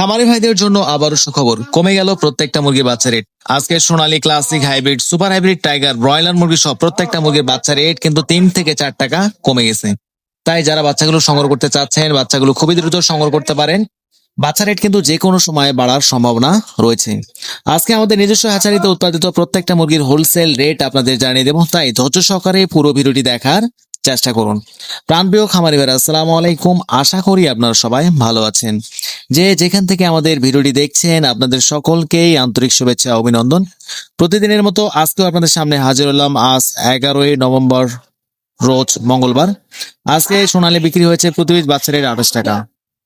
খামারি ভাইদের জন্য আবারও সুখবর। কমে গেল প্রত্যেকটা মুরগির বাচ্চা রেট আজকে Sonali classic hybrid, super hybrid tiger broiler মুরগি সব প্রত্যেকটা মুরগির বাচ্চা রেট কিন্তু তিন থেকে চার টাকা কমে গেছে। তাই যারা বাচ্চাগুলো সংগ্রহ করতে চাচ্ছেন, বাচ্চাগুলো খুবই দ্রুত সংগ্রহ করতে পারেন। বাচ্চা রেট কিন্তু যে কোনো সময় বাড়ার সম্ভাবনা রয়েছে। আজকে আমাদের নিজস্ব হ্যাচারিতে উৎপাদিত প্রত্যেকটা মুরগির হোলসেল রেট আপনাদের জানিয়ে দেবো। তাই ধৈর্য সহকারে পুরো ভিডিওটি দেখার চেষ্টা করুন। প্রাণপ্রিয় খামারি ভাইরা আসসালামু আলাইকুম। আশা করি আপনারা সবাই ভালো আছেন। যে যেখান থেকে আমাদের ভিডিওটি দেখছেন, আপনাদের সকলকেই আন্তরিক শুভেচ্ছা অভিনন্দন। প্রতিদিনের মতো আজকেও আপনাদের সামনে হাজির হলাম। আজ এগারোই নভেম্বর, রোজ মঙ্গলবার। আজকে সোনালী বিক্রি হয়েছে প্রতি বাচ্চারের আঠাশ টাকা।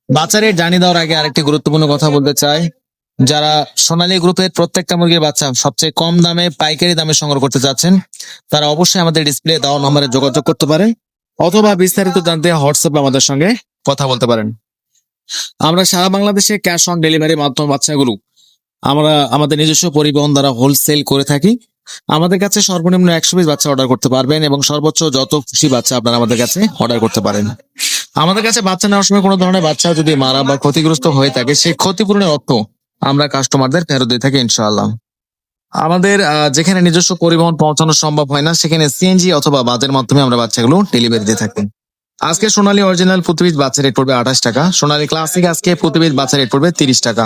বাচ্চারের জানিয়ে দেওয়ার আগে আরেকটি গুরুত্বপূর্ণ কথা বলতে চাই। যারা সোনালী গ্রুপের প্রত্যেকটা মুরগির বাচ্চা সবচেয়ে কম দামে, পাইকারি দামে সংগ্রহ করতে চাচ্ছেন, তারা অবশ্যই আমাদের ডিসপ্লে দেওয়া নম্বরে যোগাযোগ করতে পারেন অথবা বিস্তারিত জানতে হোয়াটসঅ্যাপে আমাদের সঙ্গে কথা বলতে পারেন। আমরা সারা বাংলাদেশে ক্যাশ অন ডেলিভারি মাধ্যম বাচ্চাগুলো আমরা আমাদের নিজস্ব পরিবহন দ্বারা হোলসেল করে থাকি। আমাদের কাছে সর্বনিম্ন একশো পিস বাচ্চা অর্ডার করতে পারবেন এবং সর্বোচ্চ যত খুশি বাচ্চা আপনারা আমাদের কাছে অর্ডার করতে পারেন। আমাদের কাছে বাচ্চা নেওয়ার সময় কোনো ধরনের বাচ্চা যদি মারা বা ক্ষতিগ্রস্ত হয়ে থাকে সেই ক্ষতিপূরণের অর্থ আমরা কাস্টমারদের ফেরত দিয়ে থাকি, ইনশাআল্লাহ। আমাদের যেখানে নিজস্ব পরিবহন পৌঁছানো সম্ভব হয় না, সেখানে সিএনজি অথবা বাসের মাধ্যমে আমরা বাচ্চাগুলো ডেলিভারি দিয়ে থাকি। আজকে সোনালী অরিজিনাল প্রতিবিদ বাচ্চা রেট পড়বে আঠাশ টাকা, সোনালী ক্লাসিক আজকে প্রতিবিদ বাচ্চা রেট পড়বে তিরিশ টাকা।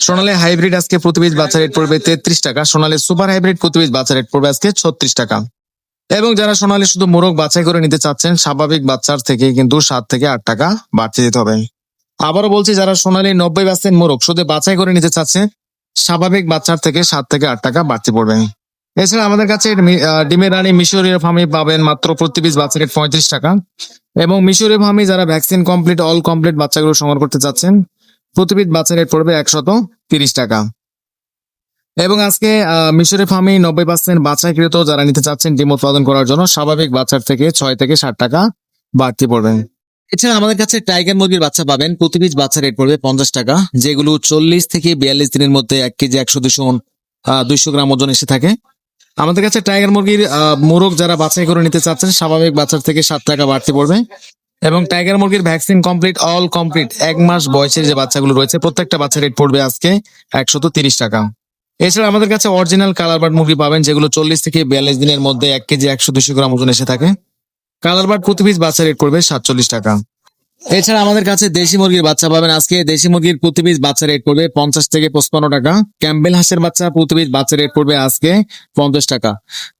সোনালী হাইব্রিড আজকে প্রতিবিদ বাচ্চা রেট পড়বে তেত্রিশ টাকা, সোনালী সুপার হাইব্রিড প্রতিবিদ বাচ্চা রেট পড়বে আজকে ছত্রিশ টাকা। এবং যারা সোনালী শুধু মোরগ বাছাই করে নিতে চাচ্ছেন, স্বাভাবিক বাচ্চার থেকে কিন্তু সাত থেকে আট টাকা বাড়তি দিতে হবে। আবারও বলছি, যারা সোনালী নব্বই পার্সেন্ট মোরগ শুধু বাছাই করে নিতে চাচ্ছে, স্বাভাবিক বাচ্চার থেকে সাত থেকে আট টাকা বাড়তি পড়বে। এছাড়া আমাদের কাছে ডিমের রানী মিশরীয় ফার্মি পাবেন মাত্র প্রতি পিস বাচ্চা রেট পঁয়ত্রিশ টাকা। এবং মিশরীয় ফার্মি যারা ভ্যাকসিন কমপ্লিট অল কমপ্লিট বাচ্চাগুলো সংগ্রহ করতে চাচ্ছেন, প্রতি পিস বাচ্চা রেট পড়বে একশত তিরিশ টাকা। এবং আজকে মিশরের ফার্মি নব্বই পার্সেন্ট বাচ্চাকৃত যারা নিতে চাচ্ছেন, ডিম উৎপাদন করার জন্য, স্বাভাবিক বাচ্চার থেকে ছয় থেকে ষাট টাকা বাড়তি পড়বে। এছাড়া আমাদের কাছে টাইগার মুরগির বাচ্চা পাবেন। প্রতি পিস বাচ্চা রেট পড়বে পঞ্চাশ টাকা। যেগুলো চল্লিশ থেকে বিয়াল্লিশ দিনের মধ্যে এক কেজি একশো দুশো দুইশো গ্রাম ওজন এসে থাকে। আমাদের কাছে টাইগার মুরগির মোরগ যারা বাছাই করে নিতে চাচ্ছেন, স্বাভাবিক বাচ্চার থেকে সাত টাকা বাড়তি পড়বে। এবং টাইগার মুরগির ভ্যাকসিন কমপ্লিট অল কমপ্লিট এক মাস বয়সের যে বাচ্চাগুলো রয়েছে, প্রত্যেকটা বাচ্চা রেট পড়বে আজকে একশত তিরিশ টাকা। এছাড়া আমাদের কাছে অরিজিনাল কালার বার্ড মুরগি পাবেন, যেগুলো চল্লিশ থেকে বিয়াল্লিশ দিনের মধ্যে এক কেজি একশো দুশো গ্রাম ওজন এসে থাকে। কালার বাট প্রতি পিস বাচ্চা রেট করবে সাতচল্লিশ টাকা। এছাড়া আমাদের কাছে দেশি মুরগির বাচ্চা পাবেন। আজকে দেশি মুরগির প্রতি পিস বাচ্চা রেট পড়বে পঞ্চাশ থেকে পঁচপান্ন টাকা। ক্যাম্বেল হাঁসের বাচ্চা প্রতি পিস বাচ্চা রেট পড়বে আজকে পঞ্চাশ টাকা।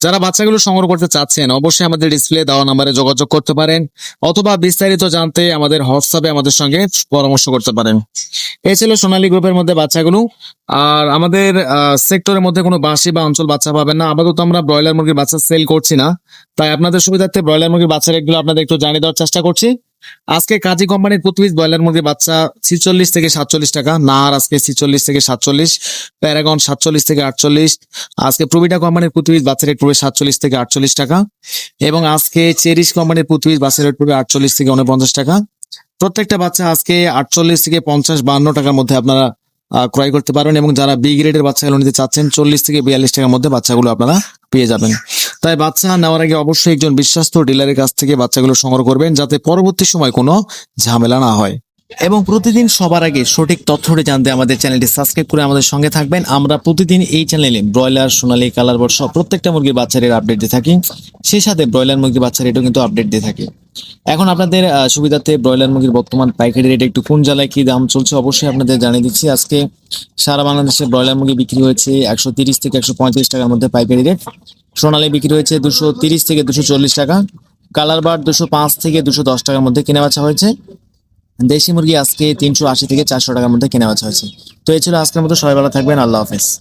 যারা বাচ্চাগুলো সংগ্রহ করতে চাচ্ছেন, অবশ্যই আমাদের ডিসপ্লে দেওয়া নাম্বারে যোগাযোগ করতে পারেন। অথবা বিস্তারিত জানতে আমাদের হোয়াটসঅ্যাপে আমাদের সঙ্গে পরামর্শ করতে পারেন। এই ছিল সোনালী গ্রুপের মধ্যে বাচ্চাগুলো। আর আমাদের সেক্টরের মধ্যে কোনো বাসি বা অঞ্চল বাচ্চা পাবেন না। আপাতত আমরা ব্রয়লার মুরগির বাচ্চা সেল করছি না। তাই আপনাদের সুবিধার্থে ব্রয়লার মুরগির বাচ্চা রেটগুলো আপনাদের একটু জানিয়ে দেওয়ার চেষ্টা করছি। আজকে কাজী কোম্পানির প্রতি পিস ব্রয়লার মুরগির বাচ্চা ছিচল্লিশ থেকে সাতচল্লিশ টাকা, নার আজকে ছিচল্লিশ থেকে সাতচল্লিশ, প্যারাগন সাতচল্লিশ থেকে আটচল্লিশ, আজকে প্রবিটা কোম্পানির প্রতি পিস বাচ্চা রেট পড়বে সাতচল্লিশ থেকে আটচল্লিশ টাকা এবং আজকে চেরিশ কোম্পানির প্রতি পিস বাচ্চা রেট পড়বে আটচল্লিশ থেকে উনপঞ্চাশ টাকা। প্রত্যেকটা বাচ্চা আজকে আটচল্লিশ থেকে পঞ্চাশ, বান্ন টাকার মধ্যে আপনারা ক্রয় করতে পারবেন এবং যারা বি গ্রেডের বাচ্চাগুলো নিতে চাচ্ছেন, চল্লিশ থেকে বিয়াল্লিশ টাকার মধ্যে বাচ্চাগুলো আপনারা পেয়ে যাবেন। তাই বাচ্চা নেওয়ার আগে অবশ্যই একজন বিশ্বস্ত ডিলারের কাছ থেকে বাচ্চাগুলো সংগ্রহ করবেন যাতে পরবর্তী সময় কোনো ঝামেলা না হয়। এবং প্রতিদিন সবার আগে সঠিক তথ্যটি জানতে আমাদের চ্যানেলটি সাবস্ক্রাইব করে আমাদের সঙ্গে থাকবেন। আমরা প্রতিদিন এই চ্যানেলে ব্রয়লার, সোনালি, কালার বর্ষ প্রত্যেকটা মুরগির বাচ্চারের আপডেট দিয়ে থাকি। সেই সাথে ব্রয়লার মুরগির বাচ্চার রেটও কিন্তু আপডেট দিয়ে থাকি। এখন আপনাদের সুবিধার্থে ব্রয়লার মুরগির বর্তমান পাইকারি রেট একটু কোন জেলায় কি দাম চলছে অবশ্যই আপনাদের জানিয়ে দিচ্ছি। আজকে সারা বাংলাদেশে ব্রয়লার মুরগি বিক্রি হয়েছে একশো তিরিশ থেকে একশো পঁয়ত্রিশ টাকার মধ্যে পাইকারি রেট সোনালী বিক্রি হয়েছে দুশো তিরিশ থেকে দুশো চল্লিশ টাকা। কালার বার দুশো পাঁচ থেকে দুশো দশ টাকার মধ্যে কেনা বেচা হয়েছে। দেশি মুরগি আজকে তিনশো আশি থেকে চারশো টাকার মধ্যে কেনা বেচা হয়েছে। তো এই ছিল আজকের মতো। সবাই ভালো থাকবেন। আল্লাহ হাফেজ।